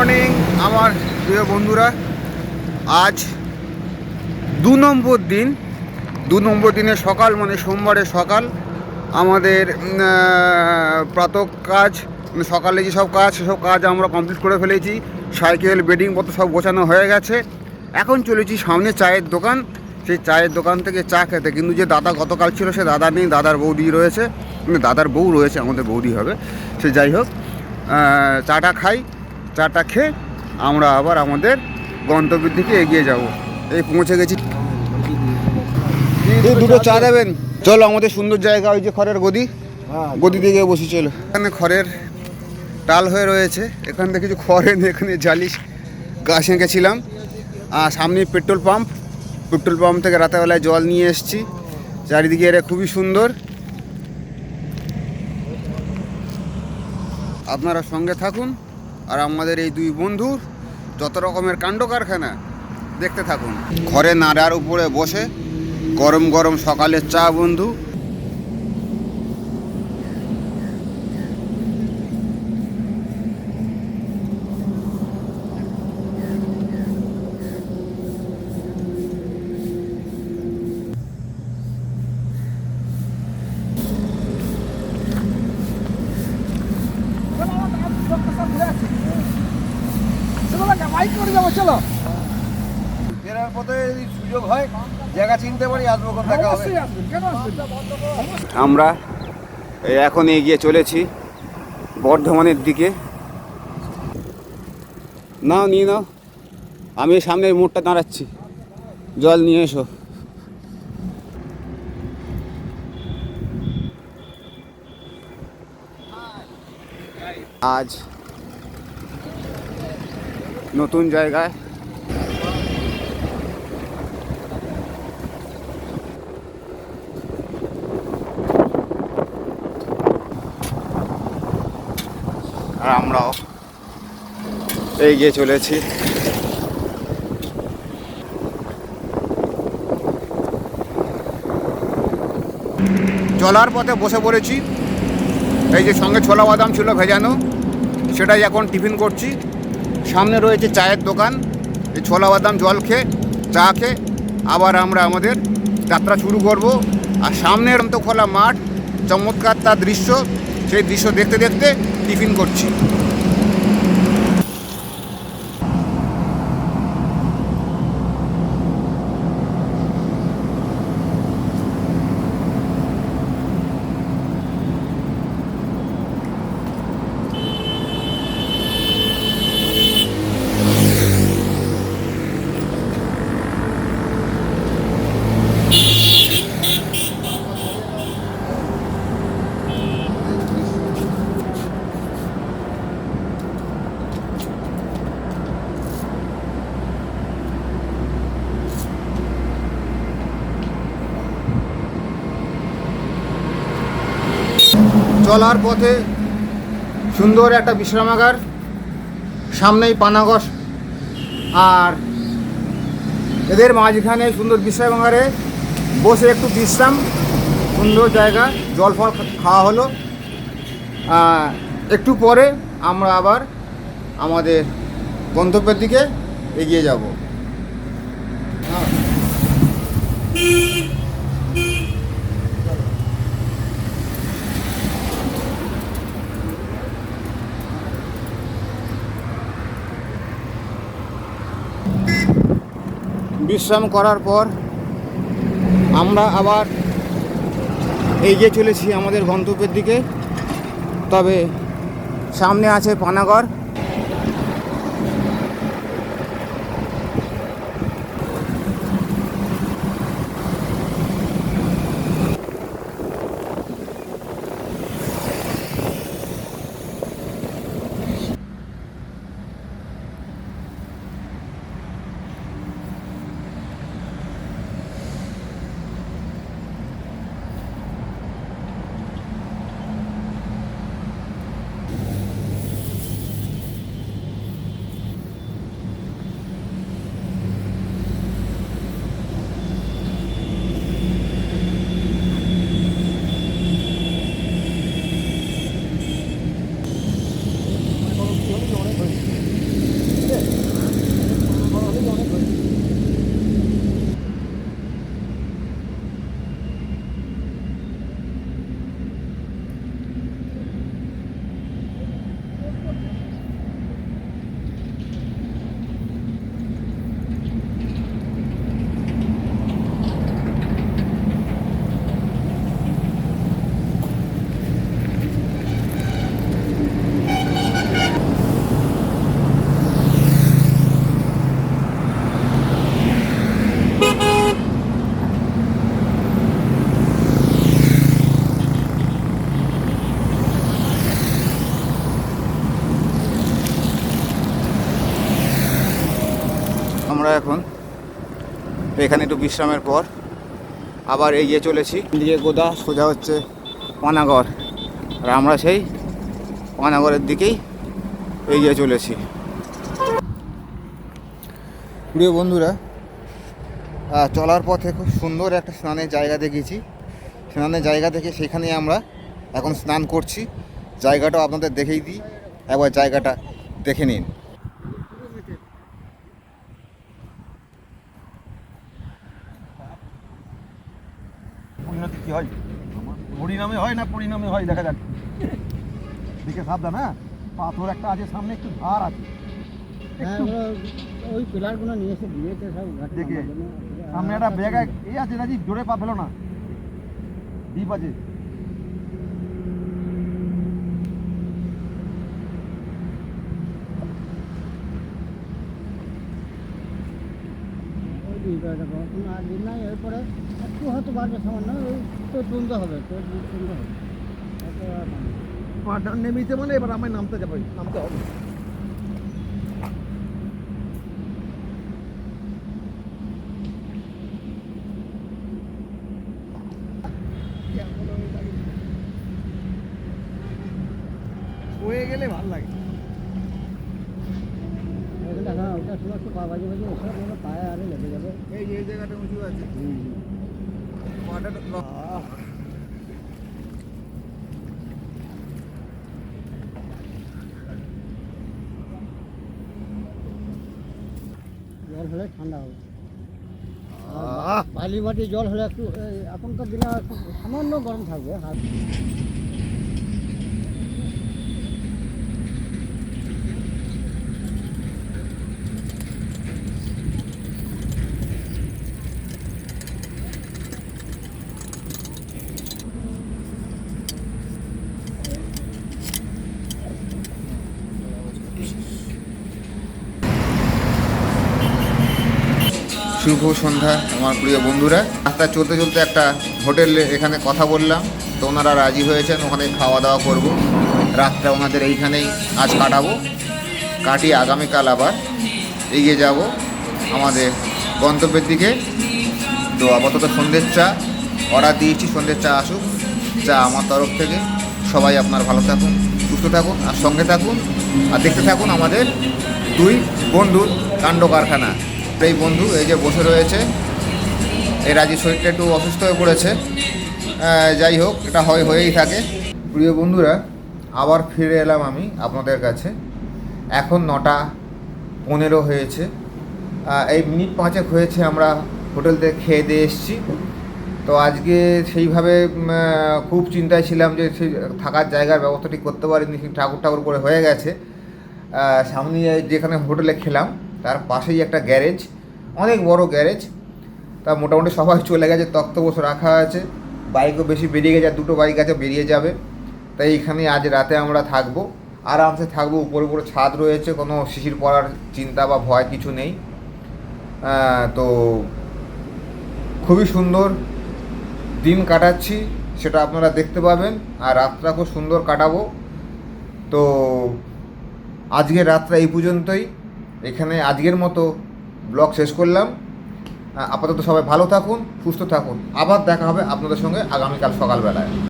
Morning আমার প্রিয় বন্ধুরা। আজ দু নম্বর দিন। দু নম্বর দিনে সকাল মানে সোমবারে সকাল। আমাদের উম, আহ, প্রাতঃ কাজ মানে সকালে যেসব কাজ সেসব কাজ আমরা কমপ্লিট করে ফেলেছি। সাইকেল বেডিং পত্র সব গোছানো হয়ে গেছে। এখন চলেছি সামনে চায়ের দোকান। সেই চায়ের দোকান থেকে চা খেতে। কিন্তু যে দাদা গতকাল ছিল সে দাদা নেই দাদার বৌদি রয়েছে। মানে দাদার বউ রয়েছে আমাদের বৌদি হবে। সে যাই হোক চাটা খাই। চাটা খেয়ে আমরা আবার আমাদের গন্তব্যের দিকে এগিয়ে যাব। এই পৌঁছে গেছি। এই দুটো চা দেবেন। চলো আমাদের সুন্দর জায়গা ওই যে খড়ের গদি। গদি দিকে বসি চলো। এখানে খড়ের টাল হয়ে রয়েছে। এখান থেকে কিছু খড় এখানে জালিশ গাছ এঁকেছিলাম। আর সামনে পেট্রোল পাম্প। পেট্রোল পাম্প থেকে রাতেরবেলায় জল নিয়ে এসেছি। চারিদিকে এরা খুবই সুন্দর। আপনারা সঙ্গে থাকুন। আর আমাদের এই দুই বন্ধুর যত রকমের কাণ্ড কারখানা, দেখতে থাকুন। ঘরে নাড়ার উপরে বসে গরম গরম সকালের চা বন্ধু চলো। ফেরার পথে যদি সুযোগ হয় জায়গা চিনতে পারি আসব কোন দেখা হবে? আমরা এই এখন এগিয়ে চলেছি বর্ধমানের দিকে। নাও নিয়ে নাও। আমি সামনের মোড়টা দাঁড়াচ্ছি। জল নিয়ে এসো। আজ নতুন জায়গায় আর আমরাও এগিয়ে চলেছি। চলার পথে বসে পড়েছি। এই যে সঙ্গে ছোলা বাদাম ছিল ভেজানো, সেটাই এখন টিফিন করছি। সামনে রয়েছে চায়ের দোকান। এই ছোলা বাদাম জল খেয়ে, চা খেয়ে আবার আমরা আমাদের যাত্রা শুরু করব। আর সামনের তো খোলা মাঠ, চমৎকার তার দৃশ্য। সেই দৃশ্য দেখতে দেখতে টিফিন করছি। চলার পথে সুন্দর একটা বিশ্রামাগার, সামনেই পানাগস আর এদের মাঝখানে সুন্দর বিশ্রামাগারে বসে একটু বিশ্রাম, সুন্দর জায়গা জল ফল খাওয়া হলো। একটু পরে আমরা আবার আমাদের গন্তব্যের দিকে এগিয়ে যাব। বিশ্রাম করার পর আমরা আবার এগিয়ে চলেছি আমাদের গন্তব্যের দিকে। তবে সামনে আছে পানাগড়। আমরা এখন এখানে একটু বিশ্রামের পর আবার এগিয়ে চলেছি। দিকে গোদা, সোজা হচ্ছে পানাগড় আর আমরা সেই পানাগড়ের দিকেই এগিয়ে চলেছি। প্রিয় বন্ধুরা চলার পথে খুব সুন্দর একটা স্নানের জায়গা দেখেছি। স্নানের জায়গা দেখে সেখানে আমরা এখন স্নান করছি। জায়গাটাও আপনাদের দেখেই দিই। একবার জায়গাটা দেখে নিন। পরিণতি কি হয়? পরিণামে হয় না পরিণামে হয়? দেখা যাক। দিকে সাবধান হ্যাঁ? পাথর একটা আছে সামনে একটু ধার আছে। হ্যাঁ ওই পিলারগুলো নিয়ে এসে দিয়েছে সব দেখে। সামনে একটা ব্যাগ এই আছে রাজি জোরে পা ফেলো না। দ্বীপ আছে ওই দিকটা আর দিন নাই এরপরে একটু হয়তো বাড়বে সামান্য, ওই তো তুলতে হবে, তো তুলতে হবে। অত পাটা নেমিতে মানে এবার আমায় নামতে যাবে নামতে হবে হয়ে গেলে ভালো লাগে পায়ে আরে লেগে যাবে এই যে জায়গাটা উঁচু জল হলে ঠান্ডা হবে বালি মাটি জল হলে একটু এখনকার দিনে সামান্য গরম থাকবে, হাত শুভ সন্ধ্যা, আমার প্রিয় বন্ধুরা। রাস্তায় চলতে চলতে একটা হোটেল এখানে কথা বললাম। তো ওনারা রাজি হয়েছেন, ওখানে খাওয়া দাওয়া করব। রাতটা ওনাদের এইখানেই আজ কাটাবো। কাটিয়ে আগামীকাল আবার এগিয়ে যাব আমাদের গন্তব্যের দিকে। তো আপাতত সন্ধ্যের চা অর্ডার দিয়েছি, সন্ধ্যের চা আসুক। চা আমার তরফ থেকে। সবাই আপনার ভালো থাকুন, সুস্থ থাকুন, আর সঙ্গে থাকুন, আর দেখতে থাকুন আমাদের দুই বন্ধুর কাণ্ড কারখানা। এই বন্ধু, এই যে বসে রয়েছে, এই রাজির শরীরটা একটু অসুস্থ হয়ে পড়েছে। যাই হোক, এটা হয়, হয়েই থাকে। প্রিয় বন্ধুরা, আবার ফিরে এলাম আমি আপনাদের কাছে। এখন নটা পনেরো হয়েছে। এই মিনিট পাঁচেক হয়েছে আমরা হোটেল থেকে খেয়ে দিয়ে এসেছি। তো আজকে সেইভাবে খুব চিন্তায় ছিলাম যে সেই থাকার জায়গার ব্যবস্থা ঠিক করতে পারিনি ঠাকুর ঠাকুর করে হয়ে গেছে। সামনে যেখানে হোটেলে খেলাম তার পাশেই একটা গ্যারেজ, অনেক বড় গ্যারেজ। তা মোটামুটি সবাই চলে গেছে তক্ত বসে রাখা আছে। বাইকও বেশি বেরিয়ে গেছে, আর দুটো বাইক আছে, বেরিয়ে যাবে। তাই এখানে আজ রাতে আমরা থাকব। আরামসে থাকব, উপরে উপরে ছাদ রয়েছে, কোনো শিশির পড়ার চিন্তা বা ভয় কিছু নেই। তো খুবই সুন্দর দিন কাটাচ্ছি, সেটা আপনারা দেখতে পাবেন। আর রাতটা খুব সুন্দর কাটাবো। তো আজকের রাতটা এই পর্যন্তই। এখানে আজকের মতো ব্লগ শেষ করলাম। আপাতত সবাই ভালো থাকুন, সুস্থ থাকুন। আবার দেখা হবে আপনাদের সঙ্গে আগামীকাল সকালবেলায়।